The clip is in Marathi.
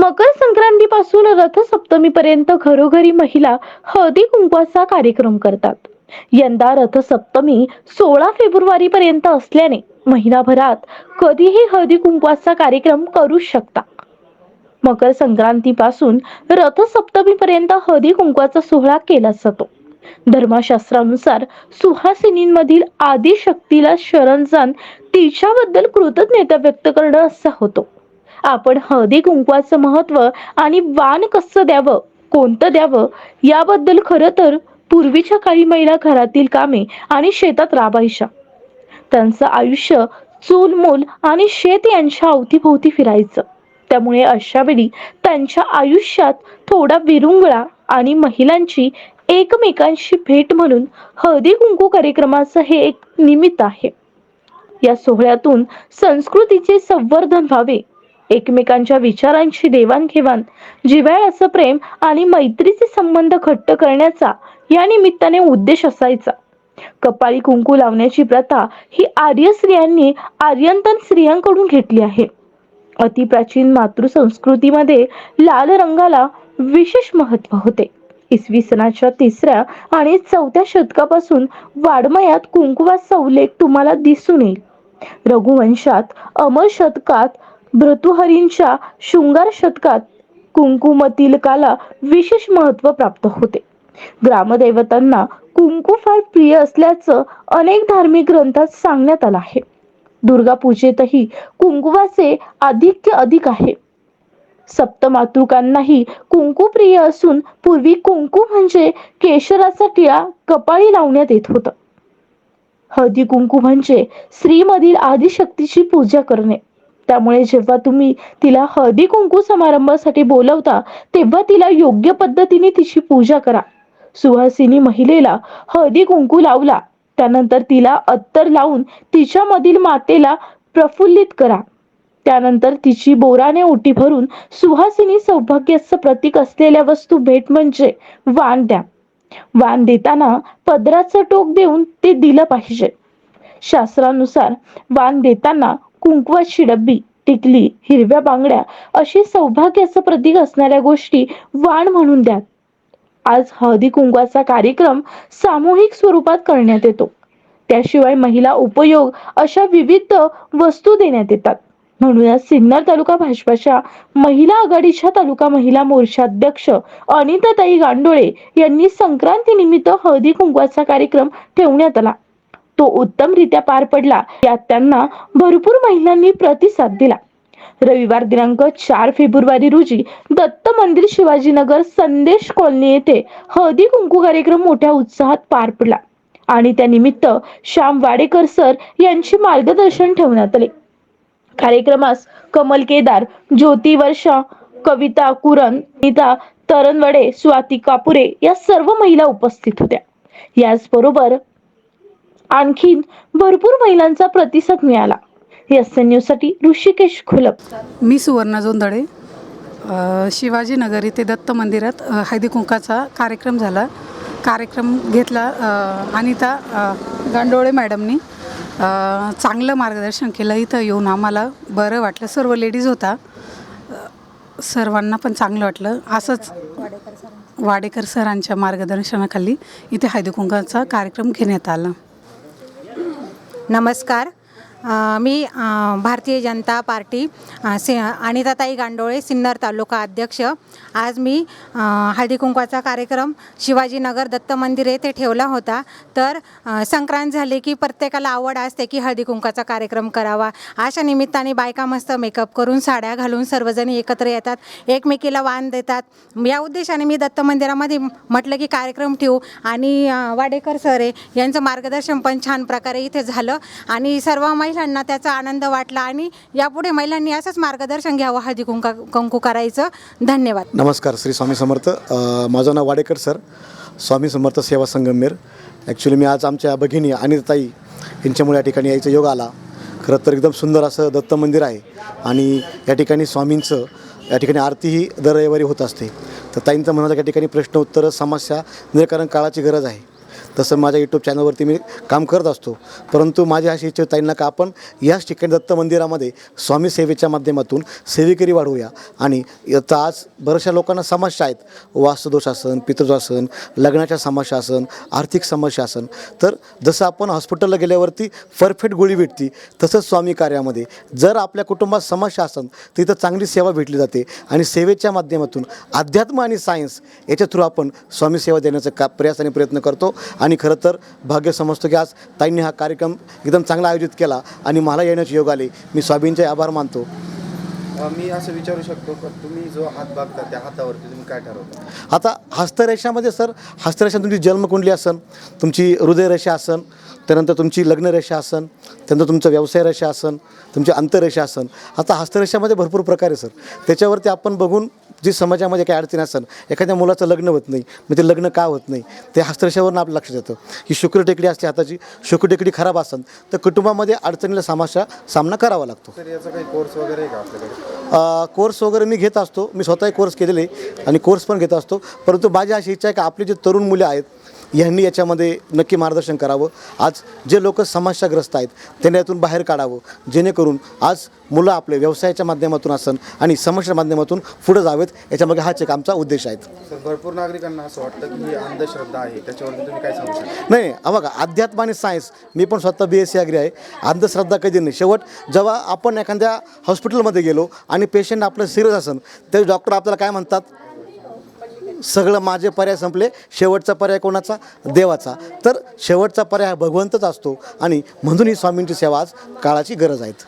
मकर संक्रांतीपासून रथसप्तमीपर्यंत घरोघरी महिला हळदी कुंकवाचा कार्यक्रम करतात. यंदा रथसप्तमी सोळा फेब्रुवारी पर्यंत असल्याने महिनाभरात कधीही हळदी कुंकवाचा कार्यक्रम करू शकता. मकर संक्रांतीपासून रथसप्तमीपर्यंत हळदी कुंकवाचा सोहळा केला जातो. धर्मशास्त्रानुसार सुहासिनींमधील आदिशक्तीला शरण जाण तिच्याबद्दल कृतज्ञता व्यक्त करणं असा होतो. आपण हळदी कुंकवाचं महत्त्व आणि वाण कसं द्यावं कोणतं द्यावं याबद्दल खरं तर पूर्वीच्या काळी महिला घरातील कामे आणि शेतात राबायच्या. त्यांचं आयुष्य चूलमूल आणि शेत यांच्या अवतीभोवती फिरायचं. त्यामुळे अशा वेळी त्यांच्या आयुष्यात थोडा विरुंगळा आणि महिलांची एकमेकांशी भेट म्हणून हळदी कुंकू कार्यक्रमाचं हे एक निमित्त आहे. या सोहळ्यातून संस्कृतीचे संवर्धन व्हावे एकमेकांच्या विचारांची देवाणघेवाण जिव्हाळ्याचं प्रेम आणि मैत्रीचे संबंध घट्ट करण्याचा या निमित्ताने उद्देश असायचा. कपाळी कुंकू लावण्याची प्रथा ही आर्य स्त्रियांनी आर्यंतन स्त्रियांकडून घेतली आहे. अतिप्राचीन मातृसंस्कृतीमध्ये लाल रंगाला विशेष महत्त्व होते. इसवी सनाच्या तिसऱ्या आणि चौथ्या शतकापासून वाडमयात कुंकुवा सवलेख तुम्हाला दिसून येईल. रघुवंशात अमर शतकात भृतुहरींच्या शृंगार शतकात कुंकुमतिलकाला विशेष महत्त्व प्राप्त होते. ग्रामदैवतांना कुंकू फार प्रिय असल्याचं अनेक धार्मिक ग्रंथात सांगण्यात आलं आहे. दुर्गा पूजेतही कुंकुवाचे आधिक्य अधिक आहे. सप्तमातृकांनाही कुंकू प्रिय असून पूर्वी कुंकू म्हणजे केशराचा टिळा कपाळी लावण्यात येत होता. हळदी कुंकू म्हणजे स्त्रीमधील आदिशक्तीची पूजा करणे. त्यामुळे जेव्हा तुम्ही तिला हळदी कुंकू समारंभासाठी बोलवता तेव्हा तिला योग्य पद्धतीने तिची पूजा करा. सुहासिनी महिलेला हळदी कुंकू लावला. त्यानंतर तिला अत्तर लावून तिच्यामधील मातेला प्रफुल्लित करा. त्यानंतर तिची बोराने ओटी भरून सुहासिनी सौभाग्याचं प्रतीक असलेल्या वस्तू भेट म्हणजे वाण द्या. वाण देताना पदराचं टोक देऊन ते दिलं पाहिजे. शास्त्रानुसार वाण देताना कुंकवाची डब्बी टिकली हिरव्या बांगड्या अशी सौभाग्याचं प्रतीक असणाऱ्या गोष्टी वाण म्हणून द्या. आज हळदी कुंकवाचा कार्यक्रम सामूहिक स्वरूपात करण्यात येतो. त्याशिवाय महिला उपयोग अशा विविध वस्तू देण्यात येतात. म्हणूनच सिन्नर तालुका भाजपाच्या महिला आघाडीच्या तालुका महिला मोर्चाध्यक्ष अनिताताई गांडोळे यांनी संक्रांती निमित्त हळदी कुंकवाचा कार्यक्रम ठेवण्यात आला. तो उत्तमरित्या पार पडला. यात त्यांना भरपूर महिलांनी प्रतिसाद दिला. रविवार दिनांक चार फेब्रुवारी रोजी दत्त मंदिर शिवाजीनगर संदेश कॉलनी येथे हळदी कुंकू कार्यक्रम मोठ्या उत्साहात पार पडला आणि त्यानिमित्त श्याम वाडेकर सर यांचे मार्गदर्शन ठेवण्यात आले. कार्यक्रमास कमल केदार ज्योती वर्षा कविता कुरण नीता तरणवडे स्वाती कापुरे या सर्व महिला उपस्थित होत्या. याचबरोबर आणखीन भरपूर महिलांचा प्रतिसाद मिळाला. एस एन न्यूजसाठी ऋषिकेश खुलप. मी सुवर्णा जोंधळे. शिवाजीनगर येथे दत्त मंदिरात हळदी कुंकाचा कार्यक्रम झाला. कार्यक्रम घेतला अनिता गांडोळे मॅडमनी. चांगलं मार्गदर्शन केलं. इथं येऊन आम्हाला बरं वाटलं. सर्व लेडीज होता. सर्वांना पण चांगलं वाटलं. असंच वाडेकर सरांच्या मार्गदर्शनाखाली इथे हळदी कुंकाचा कार्यक्रम घेण्यात आला. नमस्कार. मी भारतीय जनता पार्टी सि अनिताताई गांडोळे सिन्नर तालुका अध्यक्ष. आज मी हळदीकुंकवाचा हळदी कुंकवाचा कार्यक्रम शिवाजीनगर दत्त मंदिर येथे ठेवला होता. तर संक्रांत झाली की प्रत्येकाला आवड असते की हळदी कुंकवाचा कार्यक्रम करावा. अशा निमित्ताने बायका मस्त मेकअप करून साड्या घालून सर्वजणी एकत्र येतात एकमेकीला वाण देतात. या उद्देशाने मी दत्त मंदिरामध्ये म्हटलं की कार्यक्रम ठेवू. आणि वाडेकर सर आहे यांचं मार्गदर्शन पण छान प्रकारे इथे झालं. आणि सर्व महिलांना त्याचा आनंद वाटला आणि यापुढे महिलांनी असंच मार्गदर्शन घ्यावं हळदी कुंका कुंकू करायचं. धन्यवाद. नमस्कार श्री स्वामी समर्थ. अ, माझं नाव वाडेकर सर. स्वामी समर्थ सेवा संगमेर ॲक्च्युली मी आज आमच्या भगिनी अनिताई यांच्यामुळे या ठिकाणी यायचा योग आला. खरं तर एकदम सुंदर असं दत्त मंदिर आहे आणि या ठिकाणी स्वामींचं या ठिकाणी आरतीही दर रविवारी होत असते. तर ताईंचं म्हणाला या ठिकाणी प्रश्न उत्तर समस्या निराकरण काळाची गरज आहे. तसं माझ्या यूट्यूब चॅनलवरती मी काम करत असतो. परंतु माझी अशी इच्छा ताईंना का आपण याच ठिकाणी दत्त मंदिरामध्ये स्वामी सेवेच्या माध्यमातून सेवेकरी वाढवूया. आणि याचा आज बऱ्याचशा लोकांना समस्या आहेत. वास्तुदोष असन लग्नाच्या समस्या आर्थिक समस्या तर जसं आपण हॉस्पिटलला गेल्यावरती परफेक्ट गोळी भेटती तसंच स्वामी कार्यामध्ये. जर आपल्या कुटुंबात समस्या असन तिथं चांगली सेवा भेटली जाते. आणि सेवेच्या माध्यमातून अध्यात्म आणि सायन्स याच्या थ्रू आपण स्वामी सेवा देण्याचा का प्रयास आणि प्रयत्न करतो. आणि खरं तर भाग्य समजतो की आज ताईंनी हा कार्यक्रम एकदम चांगला आयोजित केला आणि मला येण्याचे योग आले. मी स्वामींचे आभार मानतो. मी असं विचारू शकतो का तुम्ही जो हात बघता त्या हातावरती तुम्ही काय ठरवता? आता हस्तरेषामध्ये सर हस्तरेषा तुमची जन्मकुंडली असन तुमची हृदयरेषा असन त्यानंतर तुमची लग्नरेषा असन त्यानंतर तुमचं व्यवसाय रेषा असन तुमची अंतरेषा असन. आता हस्तरेषामध्ये भरपूर प्रकार आहे सर. त्याच्यावरती आपण बघून जी समाजामध्ये काही अडचणी असन एखाद्या मुलाचं लग्न होत नाही मग ते लग्न का होत नाही ते हस्तरेषावरून आपलं लक्षात येतं. ही शुक्र टेकडी असते हाताची शुक्र टेकडी खराब असन तर कुटुंबामध्ये अडचणीला समस्या सामना करावा लागतो. तर याचा काही कोर्स वगैरे आहे का आपल्याकडे? अ, कोर्स वगैरे मी घेत असतो. मी स्वतःही कोर्स केलेले आणि कोर्स पण घेत असतो. परंतु माझी अशी इच्छा आहे की आपली जे तरुण मुले आहेत यांनी याच्यामध्ये नक्की मार्गदर्शन करावं. आज जे लोक समस्याग्रस्त आहेत त्यांना यातून बाहेर काढावं. जेणेकरून आज मुलं आपले व्यवसायाच्या माध्यमातून असन आणि समस्या माध्यमातून पुढे जावेत याच्यामागे हाच एक आमचा उद्देश आहे. भरपूर नागरिकांना असं वाटतं की अंधश्रद्धा आहे. त्याच्यावरती तुम्ही काय सांगू शकता? नाही नाही. हा बघा अध्यात्म आणि सायन्स मी पण स्वतः बी एस सी अग्री आहे. अंधश्रद्धा कधी नाही. शेवट जेव्हा आपण एखाद्या हॉस्पिटलमध्ये गेलो आणि पेशंट आपलं सिरियस असन ते डॉक्टर आपल्याला काय म्हणतात? सगळं माझे पर्याय संपले. शेवटचा पर्याय कोणाचा? देवाचा. तर शेवटचा पर्याय हा भगवंतच असतो आणि म्हणून ही स्वामींची सेवा आज काळाची गरज आहेत